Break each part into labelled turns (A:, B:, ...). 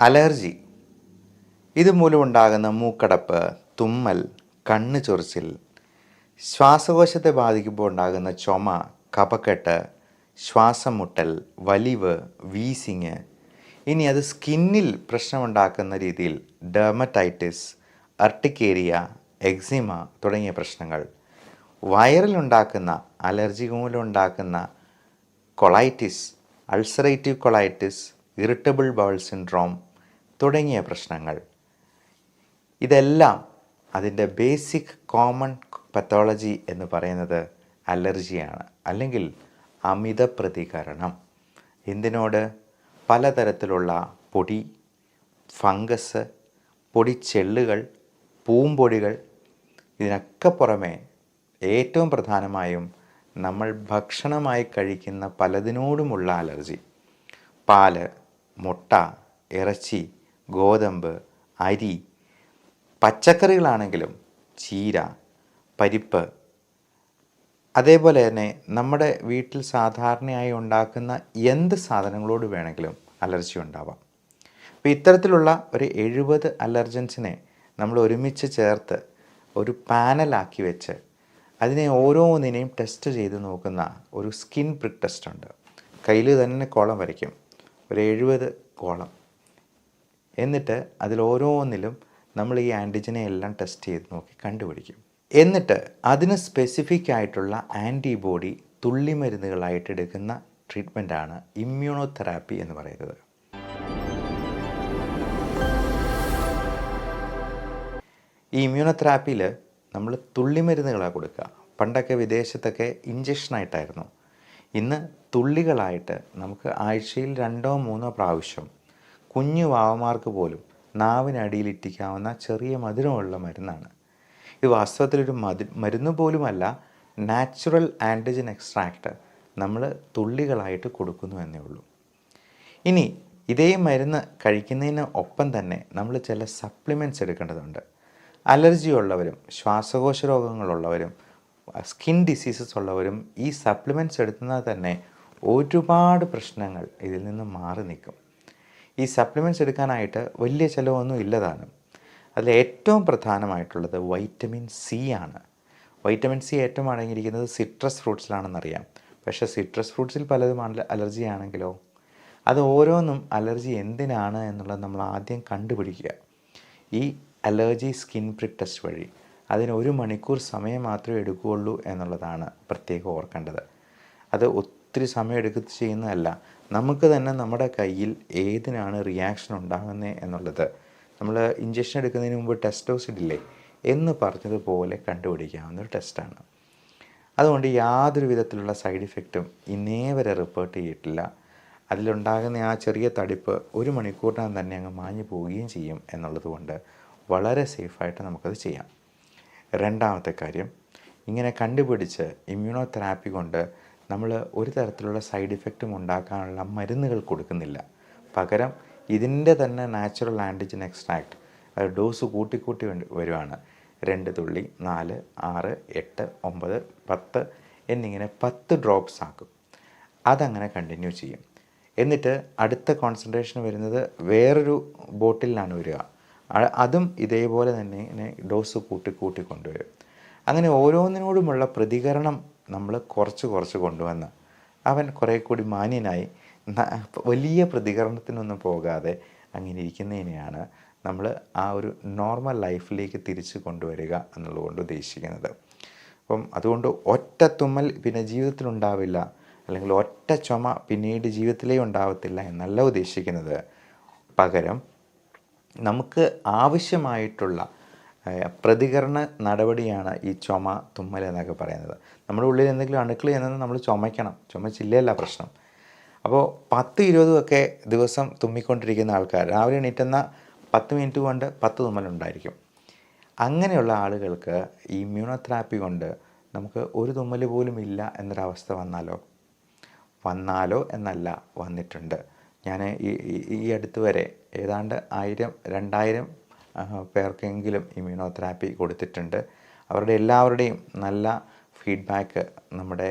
A: Allergy. ഇതുമൂലമുണ്ടാകുന്ന മൂക്കടപ്പ് തുമ്മൽ കണ്ണ് ചൊറിച്ചിൽ ശ്വാസകോശത്തെ ബാധിക്കുമ്പോൾ ഉണ്ടാകുന്ന ചുമ കപക്കെട്ട് ശ്വാസം മുട്ടൽ വലിവ് വീസിങ്. ഇനി അത് സ്കിന്നിൽ പ്രശ്നമുണ്ടാക്കുന്ന രീതിയിൽ ഡെർമറ്റൈറ്റിസ് അർട്ടിക്കേരിയ എക്സിമ തുടങ്ങിയ പ്രശ്നങ്ങൾ. വയറിലുണ്ടാക്കുന്ന അലർജി മൂലം ഉണ്ടാക്കുന്ന colitis ulcerative colitis irritable bowel syndrome തുടങ്ങിയ പ്രശ്നങ്ങൾ. ഇതെല്ലാം അതിന്റെ ബേസിക് കോമൺ പത്തോളജി എന്ന് പറയുന്നത് അലർജിയാണ്. അല്ലെങ്കിൽ അമിത പ്രതികരണം എന്തിനോട്? പലതരത്തിലുള്ള പൊടി ഫംഗസ് പൊടിച്ചെള്ളുകൾ പൂമ്പൊടികൾ. ഇതിനൊക്കെ പുറമെ ഏറ്റവും പ്രധാനമായും നമ്മൾ ഭക്ഷണമായി കഴിക്കുന്ന പലതിനോടുമുള്ള അലർജി. പാൽ മുട്ട ഇറച്ചി ഗോതമ്പ് അരി പച്ചക്കറികളാണെങ്കിലും ചീര പരിപ്പ് അതേപോലെ തന്നെ നമ്മുടെ വീട്ടിൽ സാധാരണയായി ഉണ്ടാക്കുന്ന എന്ത് സാധനങ്ങളോട് വേണമെങ്കിലും അലർജി ഉണ്ടാവാം. അപ്പോൾ ഇത്തരത്തിലുള്ള ഒരു എഴുപത് അലർജൻസിനെ നമ്മൾ ഒരുമിച്ച് ചേർത്ത് ഒരു പാനലാക്കി വെച്ച് അതിനെ ഓരോന്നിനെയും ടെസ്റ്റ് ചെയ്ത് നോക്കുന്ന ഒരു സ്കിൻ പ്രിക് ടെസ്റ്റ് ഉണ്ട്. കയ്യിൽ തന്നെ കോളം വരയ്ക്കും. ഒരു എഴുപത് കോളം. എന്നിട്ട് അതിൽ ഓരോന്നിലും നമ്മൾ ഈ ആന്റിജനെ എല്ലാം ടെസ്റ്റ് ചെയ്ത് നോക്കി കണ്ടുപിടിക്കും. എന്നിട്ട് അതിന് സ്പെസിഫിക് ആയിട്ടുള്ള ആന്റിബോഡി തുള്ളിമരുന്നുകളായിട്ട് എടുക്കുന്ന ട്രീറ്റ്മെന്റാണ് ഇമ്മ്യൂണോതെറാപ്പി എന്ന് പറയുന്നത്. ഈ ഇമ്മ്യൂണോതെറാപ്പിയിൽ നമ്മൾ തുള്ളിമരുന്നുകളാണ് കൊടുക്കുക. പണ്ടൊക്കെ വിദേശത്തൊക്കെ ഇഞ്ചക്ഷനായിട്ടായിരുന്നു ഇന്ന് തുള്ളികളായിട്ട് നമുക്ക് ആഴ്ചയിൽ രണ്ടോ മൂന്നോ പ്രാവശ്യം കുഞ്ഞു വാവമാർക്ക് പോലും നാവിനടിയിൽ ഇട്ടിക്കാവുന്ന ചെറിയ മധുരമുള്ള മരുന്നാണ്. ഇത് വാസ്തവത്തിലൊരു മധു മരുന്ന് പോലുമല്ല നാച്ചുറൽ ആന്റിജൻ എക്സ്ട്രാക്റ്റ് നമ്മൾ തുള്ളികളായിട്ട് കൊടുക്കുന്നു എന്നേ ഉള്ളൂ. ഇനി ഇതേ മരുന്ന് കഴിക്കുന്നതിന് ഒപ്പം തന്നെ നമ്മൾ ചില സപ്ലിമെന്റ്സ് എടുക്കേണ്ടതുണ്ട്. അലർജി ഉള്ളവരും ശ്വാസകോശ രോഗങ്ങളുള്ളവരും സ്കിൻ ഡിസീസസ് ഉള്ളവരും ഈ സപ്ലിമെന്റ്സ് എടുക്കുന്നത് തന്നെ ഒരുപാട് പ്രശ്നങ്ങൾ ഇതിൽ നിന്ന് മാറി നിൽക്കും. ഈ സപ്ലിമെന്റ്സ് എടുക്കാനായിട്ട് വലിയ ചിലവൊന്നും ഇല്ലതാണ്. അതിൽ ഏറ്റവും പ്രധാനമായിട്ടുള്ളത് വൈറ്റമിൻ സി ആണ്. വൈറ്റമിൻ സി ഏറ്റവും അടങ്ങിയിരിക്കുന്നത് സിട്രസ് ഫ്രൂട്ട്സിലാണെന്നറിയാം പക്ഷേ സിട്രസ് ഫ്രൂട്ട്സിൽ പലതും അലർജി ആണെങ്കിലോ? അത് ഓരോന്നും അലർജി എന്തിനാണ് എന്നുള്ളത് നമ്മൾ ആദ്യം കണ്ടുപിടിക്കുക. ഈ അലർജി സ്കിൻ പ്രിക് ടെസ്റ്റ് വഴി അതിന് ഒരു മണിക്കൂർ സമയം മാത്രമേ എടുക്കുകയുള്ളൂ എന്നുള്ളതാണ് പ്രത്യേകം ഓർക്കേണ്ടത്. അത് ഒത്തിരി സമയം എടുക്കുന്നതല്ല നമുക്ക് തന്നെ നമ്മുടെ കയ്യിൽ ഏതിനാണ് റിയാക്ഷൻ ഉണ്ടാകുന്നത് എന്നുള്ളത്. നമ്മൾ ഇഞ്ചക്ഷൻ എടുക്കുന്നതിന് മുമ്പ് ടെസ്റ്റ് ഡോസ് ഇടില്ലേ? എന്ന് പറഞ്ഞതുപോലെ കണ്ടുപിടിക്കാവുന്ന ഒരു ടെസ്റ്റാണ് അതുകൊണ്ട് യാതൊരു വിധത്തിലുള്ള സൈഡ് ഇഫക്റ്റും ഇന്നേ വരെ റിപ്പോർട്ട് ചെയ്തിട്ടില്ല. അതിലുണ്ടാകുന്ന ആ ചെറിയ തടിപ്പ് ഒരു മണിക്കൂറിനകം തന്നെ അങ്ങ് മാഞ്ഞു പോവുകയും ചെയ്യും എന്നുള്ളത് കൊണ്ട് വളരെ സേഫായിട്ട് നമുക്കത് ചെയ്യാം. രണ്ടാമത്തെ കാര്യം ഇങ്ങനെ കണ്ടുപിടിച്ച് ഇമ്മ്യൂണോ കൊണ്ട് നമ്മൾ ഒരു തരത്തിലുള്ള സൈഡ് ഇഫക്റ്റും ഉണ്ടാക്കാനുള്ള മരുന്നുകൾ കൊടുക്കുന്നില്ല. പകരം ഇതിന്റെ തന്നെ നാച്ചുറൽ ആന്റിജൻ എക്സ്ട്രാക്ട് ഡോസ് കൂട്ടിക്കൂട്ടി വരുവാണ്. രണ്ട് തുള്ളി നാല് ആറ് എട്ട് ഒമ്പത് പത്ത് എന്നിങ്ങനെ പത്ത് ഡ്രോപ്സ് ആക്കും. അതങ്ങനെ കണ്ടിന്യൂ ചെയ്യും. എന്നിട്ട് അടുത്ത കോൺസെൻട്രേഷൻ വരുന്നത് വേറൊരു ബോട്ടിലാണ് വരിക. അതും ഇതേപോലെ തന്നെ ഡോസ് കൂട്ടി കൂട്ടി കൊണ്ടുവരും. അങ്ങനെ ഓരോന്നിനോടുമുള്ള പ്രതികരണം നമ്മൾ കുറച്ച് കുറച്ച് കൊണ്ടുവന്ന് അവൻ കുറേ കൂടി മാന്യനായി വലിയ പ്രതികരണത്തിനൊന്നും പോകാതെ അങ്ങനെ ഇരിക്കുന്നതിനെയാണ് നമ്മൾ ആ ഒരു നോർമൽ ലൈഫിലേക്ക് തിരിച്ച് കൊണ്ടുവരിക എന്നുള്ളതുകൊണ്ട് ഉദ്ദേശിക്കുന്നത്. അപ്പം അതുകൊണ്ട് ഒറ്റ തുമ്മൽ പിന്നെ ജീവിതത്തിലുണ്ടാവില്ല അല്ലെങ്കിൽ ഒറ്റ ചുമ പിന്നീട് ജീവിതത്തിലേ ഉണ്ടാവത്തില്ല എന്നല്ല ഉദ്ദേശിക്കുന്നത്. പകരം നമുക്ക് ആവശ്യമായിട്ടുള്ള പ്രതികരണ നടപടിയാണ് ഈ ചുമ തുമ്മൽ എന്നൊക്കെ പറയുന്നത്. നമ്മുടെ ഉള്ളിൽ എന്തെങ്കിലും അണുക്കൾ എന്നത് നമ്മൾ ചുമയ്ക്കണം. ചുമച്ചില്ലല്ല പ്രശ്നം. അപ്പോൾ പത്ത് ഇരുപതുമൊക്കെ ദിവസം തുമ്മിക്കൊണ്ടിരിക്കുന്ന ആൾക്കാർ രാവിലെ എണീറ്റുന്ന പത്ത് മിനിറ്റ് കൊണ്ട് പത്ത് തുമ്മലുണ്ടായിരിക്കും. അങ്ങനെയുള്ള ആളുകൾക്ക് ഈ കൊണ്ട് നമുക്ക് ഒരു തുമ്മൽ പോലും ഇല്ല എന്നൊരവസ്ഥ വന്നാലോ? വന്നാലോ എന്നല്ല വന്നിട്ടുണ്ട്. ഞാൻ ഈ ഈ- അടുത്ത് വരെ ഏതാണ്ട് ആയിരം രണ്ടായിരം പേർക്കെങ്കിലും ഇമ്മ്യൂണോതെറാപ്പി കൊടുത്തിട്ടുണ്ട്. അവരുടെ എല്ലാവരുടെയും നല്ല ഫീഡ്ബാക്ക് നമ്മുടെ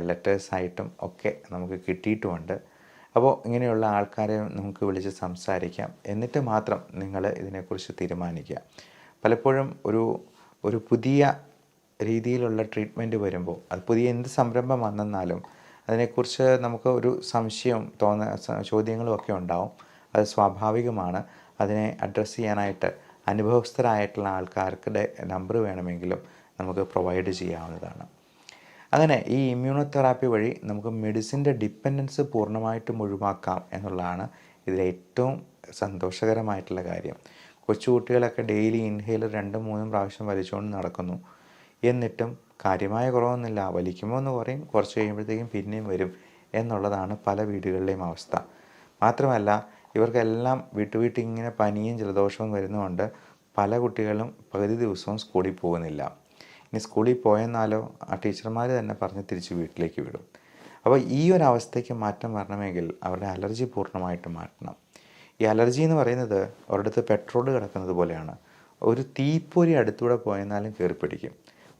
A: ലെറ്റേഴ്സായിട്ടും ഒക്കെ നമുക്ക് കിട്ടിയിട്ടുമുണ്ട്. അപ്പോൾ ഇങ്ങനെയുള്ള ആൾക്കാരെ നമുക്ക് വിളിച്ച് സംസാരിക്കാം. എന്നിട്ട് മാത്രം നിങ്ങൾ ഇതിനെക്കുറിച്ച് തീരുമാനിക്കുക. പലപ്പോഴും ഒരു ഒരു പുതിയ രീതിയിലുള്ള ട്രീറ്റ്മെന്റ് വരുമ്പോൾ അത് പുതിയ എന്ത് സംരംഭം വന്നെന്നാലും അതിനെക്കുറിച്ച് നമുക്ക് ഒരു സംശയവും തോന്ന ചോദ്യങ്ങളും ഒക്കെ ഉണ്ടാവും. അത് സ്വാഭാവികമാണ്. അതിനെ അഡ്രസ്സ് ചെയ്യാനായിട്ട് അനുഭവസ്ഥരായിട്ടുള്ള ആൾക്കാർക്കുടെ നമ്പർ വേണമെങ്കിലും നമുക്ക് പ്രൊവൈഡ് ചെയ്യാവുന്നതാണ്. അങ്ങനെ ഈ ഇമ്മ്യൂണോതെറാപ്പി വഴി നമുക്ക് മെഡിസിന്റെ ഡിപ്പെൻഡൻസ് പൂർണമായിട്ടും ഒഴിവാക്കാം എന്നുള്ളതാണ് ഇതിലെ ഏറ്റവും സന്തോഷകരമായിട്ടുള്ള കാര്യം. കൊച്ചുകുട്ടികളൊക്കെ ഡെയിലി ഇൻഹേലർ രണ്ടും മൂന്നും പ്രാവശ്യം വലിച്ചുകൊണ്ട് നടക്കുന്നു. എന്നിട്ടും കാര്യമായ കുറവൊന്നുമില്ല. വലിക്കുമ്പോൾ എന്ന് പറയും കുറച്ച് കഴിയുമ്പോഴത്തേക്കും പിന്നെയും വരും എന്നുള്ളതാണ് പല വീടുകളിലെയും അവസ്ഥ. മാത്രമല്ല ഇവർക്കെല്ലാം വിട്ടു വിട്ട് ഇങ്ങനെ പനിയും ജലദോഷവും വരുന്നതുകൊണ്ട് പല കുട്ടികളും പകുതി ദിവസവും സ്കൂളിൽ പോകുന്നില്ല. ഇനി സ്കൂളിൽ പോയെന്നാലോ ആ ടീച്ചർമാർ തന്നെ പറഞ്ഞ് തിരിച്ച് വീട്ടിലേക്ക് വിടും. അപ്പോൾ ഈ ഒരു അവസ്ഥയ്ക്ക് മാറ്റം വരണമെങ്കിൽ അവരുടെ അലർജി പൂർണമായിട്ട് മാറ്റണം. ഈ അലർജി എന്ന് പറയുന്നത് ഒരിടത്ത് പെട്രോൾ കിടക്കുന്നത് പോലെയാണ്. ഒരു തീപ്പൊരി അടുത്തൂടെ പോയെന്നാലും കയറി പിടിക്കും.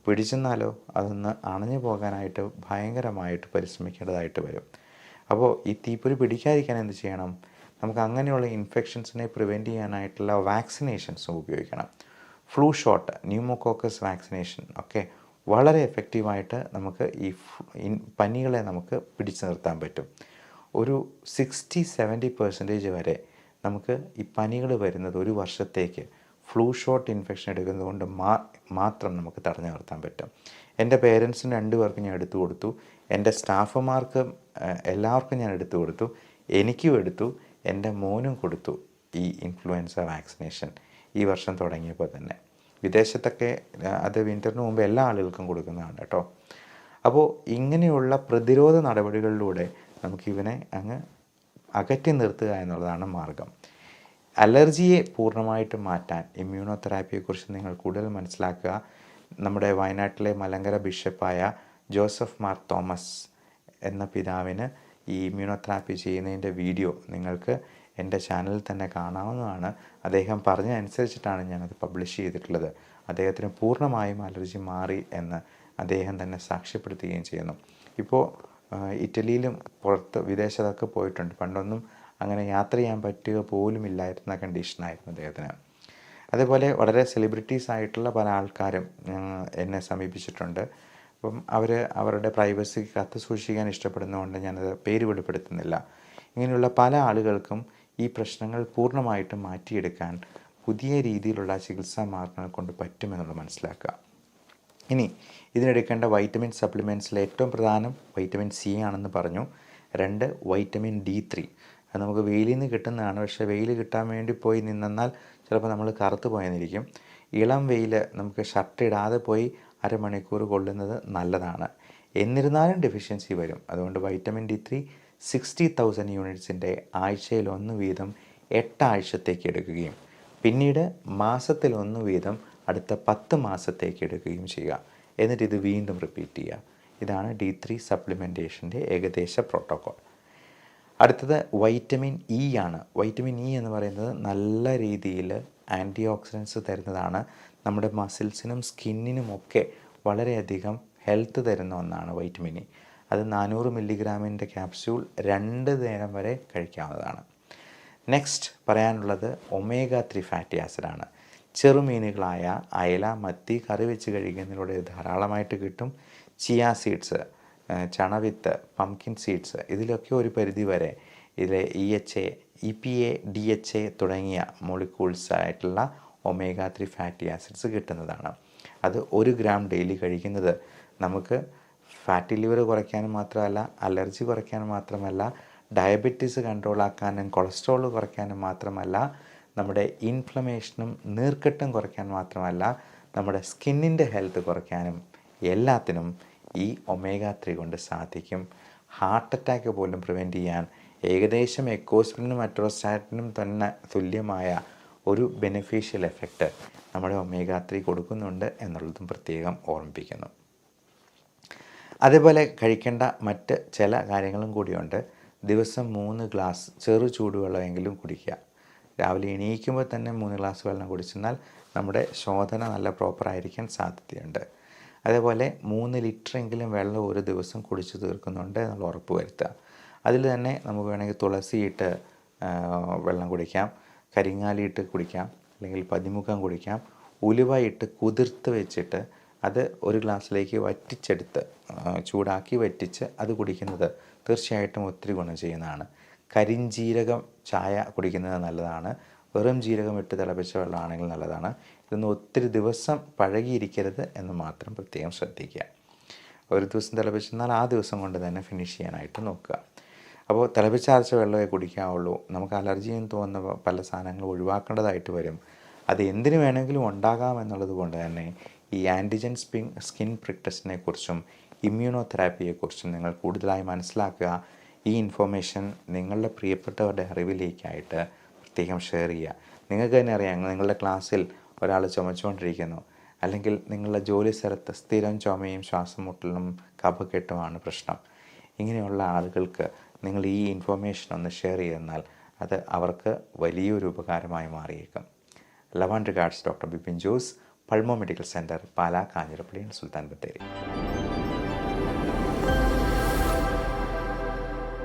A: പിടിച്ചെന്നാലോ അതൊന്ന് അണഞ്ഞു പോകാനായിട്ട് ഭയങ്കരമായിട്ട് പരിശ്രമിക്കേണ്ടതായിട്ട് വരും. അപ്പോൾ ഈ തീപ്പൊരി പിടിക്കാതിരിക്കാൻ എന്ത് ചെയ്യണം? നമുക്ക് അങ്ങനെയുള്ള ഇൻഫെക്ഷൻസിനെ പ്രിവെന്റ് ചെയ്യാനായിട്ടുള്ള വാക്സിനേഷൻസും ഉപയോഗിക്കണം. ഫ്ലൂ ഷോട്ട് ന്യൂമോകോക്കസ് വാക്സിനേഷൻ ഒക്കെ വളരെ എഫക്റ്റീവായിട്ട് നമുക്ക് ഈ പനികളെ നമുക്ക് പിടിച്ചു നിർത്താൻ പറ്റും. ഒരു സിക്സ്റ്റി സെവന്റി പെർസെന്റേജ് വരെ നമുക്ക് ഈ പനികൾ വരുന്നത് ഒരു വർഷത്തേക്ക് ഫ്ലൂ ഷോട്ട് ഇൻഫെക്ഷൻ എടുക്കുന്നത് കൊണ്ട് മാ മാത്രം നമുക്ക് തടഞ്ഞു നിർത്താൻ പറ്റും. എന്റെ പേരൻസിന് രണ്ട് പേർക്കും ഞാൻ എടുത്തു കൊടുത്തു. എന്റെ സ്റ്റാഫുമാർക്ക് എല്ലാവർക്കും ഞാൻ എടുത്തു കൊടുത്തു. എനിക്കും എടുത്തു. എന്റെ മോനും കൊടുത്തു ഈ ഇൻഫ്ലുവൻസ വാക്സിനേഷൻ ഈ വർഷം തുടങ്ങിയപ്പോൾ തന്നെ. വിദേശത്തൊക്കെ അത് വിന്ററിന് മുമ്പ് എല്ലാ ആളുകൾക്കും കൊടുക്കുന്നതാണ് കേട്ടോ. അപ്പോൾ ഇങ്ങനെയുള്ള പ്രതിരോധ നടപടികളിലൂടെ നമുക്കിവനെ അങ്ങ് അകറ്റി നിർത്തുക എന്നുള്ളതാണ് മാർഗം. അലർജിയെ പൂർണമായിട്ട് മാറ്റാൻ ഇമ്മ്യൂണോ തെറാപ്പിയെക്കുറിച്ച് നിങ്ങൾ കൂടുതൽ മനസ്സിലാക്കുക. നമ്മുടെ വയനാട്ടിലെ മലങ്കര ബിഷപ്പായ ജോസഫ് മാർ തോമസ് എന്ന പിതാവിന് ഈ ഇമ്മ്യൂണോ തെറാപ്പി ചെയ്യുന്നതിന്റെ വീഡിയോ നിങ്ങൾക്ക് എന്റെ ചാനലിൽ തന്നെ കാണാവുന്നതാണ്. അദ്ദേഹം പറഞ്ഞ അനുസരിച്ചിട്ടാണ് ഞാനത് പബ്ലിഷ് ചെയ്തിട്ടുള്ളത്. അദ്ദേഹത്തിന് പൂർണമായും അലർജി മാറി എന്ന് അദ്ദേഹം തന്നെ സാക്ഷ്യപ്പെടുത്തുകയും ചെയ്യുന്നു. ഇപ്പോൾ ഇറ്റലിയിലും പുറത്ത് വിദേശത്തൊക്കെ പോയിട്ടുണ്ട്. പണ്ടൊന്നും അങ്ങനെ യാത്ര ചെയ്യാൻ പറ്റുക പോലും ഇല്ലായിരുന്ന കണ്ടീഷനായിരുന്നു അദ്ദേഹത്തിന്. അതേപോലെ വളരെ സെലിബ്രിറ്റീസ് ആയിട്ടുള്ള പല ആൾക്കാരും എന്നെ സമീപിച്ചിട്ടുണ്ട്. അപ്പം അവർ അവരുടെ പ്രൈവസി കത്ത് സൂക്ഷിക്കാൻ ഇഷ്ടപ്പെടുന്നതുകൊണ്ട് ഞാനത് പേര് വെളിപ്പെടുത്തുന്നില്ല. ഇങ്ങനെയുള്ള പല ആളുകൾക്കും ഈ പ്രശ്നങ്ങൾ പൂർണമായിട്ടും മാറ്റിയെടുക്കാൻ പുതിയ രീതിയിലുള്ള ചികിത്സാ മാർഗങ്ങൾ കൊണ്ട് പറ്റുമെന്നുള്ളത് മനസ്സിലാക്കുക. ഇനി ഇതിനെടുക്കേണ്ട വൈറ്റമിൻ സപ്ലിമെന്റ്സിൽ ഏറ്റവും പ്രധാനം വൈറ്റമിൻ സി ആണെന്ന് പറഞ്ഞു. രണ്ട് വൈറ്റമിൻ ഡി ത്രീ. അത് നമുക്ക് വെയിലിൽ നിന്ന് കിട്ടുന്നതാണ്. പക്ഷേ വെയിൽ കിട്ടാൻ വേണ്ടി പോയി നിന്നാൽ ചിലപ്പോൾ നമ്മൾ കറുത്ത് പോയെന്നിരിക്കും. ഇളം വെയിൽ നമുക്ക് ഷർട്ട് ഇടാതെ പോയി അരമണിക്കൂർ കൊള്ളുന്നത് നല്ലതാണ്. എന്നിരുന്നാലും ഡെഫിഷ്യൻസി വരും. അതുകൊണ്ട് vitamin D three sixty thousand യൂണിറ്റ്സിന്റെ ആഴ്ചയിൽ ഒന്ന് വീതം എട്ടാഴ്ചത്തേക്ക് എടുക്കുകയും പിന്നീട് മാസത്തിൽ ഒന്ന് വീതം അടുത്ത പത്ത് മാസത്തേക്ക് എടുക്കുകയും ചെയ്യുക. എന്നിട്ട് ഇത് വീണ്ടും റിപ്പീറ്റ് ചെയ്യുക. ഇതാണ് ഡി ത്രീ സപ്ലിമെന്റേഷന്റെ ഏകദേശ പ്രോട്ടോക്കോൾ അടുത്തത് വൈറ്റമിൻ ഇ ആണ്. വൈറ്റമിൻ ഇ എന്ന് പറയുന്നത് നല്ല രീതിയിൽ ആന്റി ഓക്സിഡൻസ് തരുന്നതാണ്. നമ്മുടെ മസിൽസിനും സ്കിന്നിനുമൊക്കെ വളരെയധികം ഹെൽത്ത് തരുന്ന ഒന്നാണ് വൈറ്റമിൻ ഇ അത് നാനൂറ് മില്ലിഗ്രാമിന്റെ ക്യാപ്സ്യൂൾ രണ്ട് നേരം വരെ കഴിക്കാവുന്നതാണ്. നെക്സ്റ്റ് പറയാനുള്ളത് ഒമേഗ ത്രീ ഫാറ്റി ആസിഡാണ് ചെറുമീനുകളായ അയല മത്തി കറി വെച്ച് കഴിക്കുന്നതിലൂടെ ധാരാളമായിട്ട് കിട്ടും. ചിയ സീഡ്സ് ചണവിത്ത് പംകിൻ സീഡ്സ് ഇതിലൊക്കെ ഒരു പരിധി വരെ ഇതിലെ E H A E P A D H A തുടങ്ങിയ മോളിക്യൂൾസ് ആയിട്ടുള്ള ഒമേഗ ത്രീ ഫാറ്റി ആസിഡ്സ് കിട്ടുന്നതാണ്. അത് ഒരു ഗ്രാം ഡെയിലി കഴിക്കുന്നത് നമുക്ക് ഫാറ്റി ലിവർ കുറയ്ക്കാൻ മാത്രമല്ല അലർജി കുറയ്ക്കാൻ മാത്രമല്ല ഡയബറ്റീസ് കൺട്രോൾ ആക്കാനും കൊളസ്ട്രോൾ കുറയ്ക്കാനും മാത്രമല്ല നമ്മുടെ ഇൻഫ്ലമേഷനും നീർക്കെട്ടും കുറയ്ക്കാൻ മാത്രമല്ല നമ്മുടെ സ്കിന്നിന്റെ ഹെൽത്ത് കുറയ്ക്കാനും എല്ലാത്തിനും ഈ ഒമേഗ ത്രീ കൊണ്ട് സാധിക്കും. ഹാർട്ട് അറ്റാക്ക് പോലും പ്രിവെന്റ് ചെയ്യാൻ ഏകദേശം എക്കോസ്പിനും അട്രോസ്റ്റാറ്റിനും തന്നെ തുല്യമായ ഒരു ബെനിഫിഷ്യൽ എഫക്റ്റ് നമ്മുടെ ഒമേഗ ത്രീ കൊടുക്കുന്നുണ്ട് എന്നുള്ളതും പ്രത്യേകം ഓർമ്മിപ്പിക്കുന്നു. അതേപോലെ കഴിക്കേണ്ട മറ്റ് ചില കാര്യങ്ങളും കൂടിയുണ്ട്. ദിവസം മൂന്ന് ഗ്ലാസ് ചെറു ചൂടുവെള്ളമെങ്കിലും കുടിക്കുക. രാവിലെ എണീക്കുമ്പോൾ തന്നെ മൂന്ന് ഗ്ലാസ് വെള്ളം കുടിച്ചെന്നാൽ നമ്മുടെ ശോധന നല്ല പ്രോപ്പറായിരിക്കാൻ സാധ്യതയുണ്ട്. അതേപോലെ മൂന്ന് ലിറ്ററെങ്കിലും വെള്ളം ഒരു ദിവസം കുടിച്ചു തീർക്കുന്നുണ്ട് നമ്മൾ ഉറപ്പ് വരുത്തുക. അതിൽ തന്നെ നമുക്ക് വേണമെങ്കിൽ തുളസിയിട്ട് വെള്ളം കുടിക്കാം. കരിങ്ങാലിയിട്ട് കുടിക്കാം. അല്ലെങ്കിൽ പതിമുഖം കുടിക്കാം. ഉലുവ കുതിർത്ത് വെച്ചിട്ട് അത് ഒരു ഗ്ലാസ്സിലേക്ക് വറ്റിച്ചെടുത്ത് ചൂടാക്കി വറ്റിച്ച് അത് കുടിക്കുന്നത് തീർച്ചയായിട്ടും ഒത്തിരി ഗുണം ചെയ്യുന്നതാണ്. കരിഞ്ജീരകം ചായ കുടിക്കുന്നത് നല്ലതാണ്. വെറും ജീരകം ഇട്ട് തിളപ്പിച്ച വെള്ളമാണെങ്കിൽ നല്ലതാണ്. ഇതൊന്നും ഒത്തിരി ദിവസം പഴകിയിരിക്കരുത് എന്ന് മാത്രം പ്രത്യേകം ശ്രദ്ധിക്കുക. ഒരു ദിവസം തിളപ്പിച്ചെന്നാൽ ആ ദിവസം കൊണ്ട് തന്നെ ഫിനിഷ് ചെയ്യാനായിട്ട് നോക്കുക. അപ്പോൾ തിളപ്പിച്ചാർച്ച വെള്ളമേ കുടിക്കാവുള്ളൂ. നമുക്ക് അലർജി എന്ന് തോന്നുന്ന പല സാധനങ്ങൾ ഒഴിവാക്കേണ്ടതായിട്ട് വരും. അത് എന്തിനു വേണമെങ്കിലും ഉണ്ടാകാം എന്നുള്ളത് കൊണ്ട് തന്നെ ഈ ആന്റിജൻ സ്പിൻ സ്കിൻ പ്രിക് ടെസ്റ്റിനെ കുറിച്ചും ഇമ്മ്യൂണോതെറാപ്പിയെക്കുറിച്ചും നിങ്ങൾ കൂടുതലായി മനസ്സിലാക്കുക. ഈ ഇൻഫോർമേഷൻ നിങ്ങളുടെ പ്രിയപ്പെട്ടവരുടെ അറിവിലേക്കായിട്ട് പ്രത്യേകം ഷെയർ ചെയ്യുക. നിങ്ങൾക്ക് തന്നെ അറിയാം നിങ്ങളുടെ ക്ലാസ്സിൽ ഒരാൾ ചുമച്ചുകൊണ്ടിരിക്കുന്നു. അല്ലെങ്കിൽ നിങ്ങളുടെ ജോലി സ്ഥലത്ത് സ്ഥിരം ചുമയും ശ്വാസം മുട്ടലും കഫക്കെട്ടുമാണ് പ്രശ്നം. ഇങ്ങനെയുള്ള ആളുകൾക്ക് നിങ്ങൾ ഈ ഇൻഫോർമേഷൻ ഒന്ന് ഷെയർ ചെയ്തെന്നാൽ അത് അവർക്ക് വലിയൊരു ഉപകാരമായി മാറിയേക്കും. Love and regards doctor Bipin Jose Pulmo medical centre Pala Kanjirappally Sultan Bathery.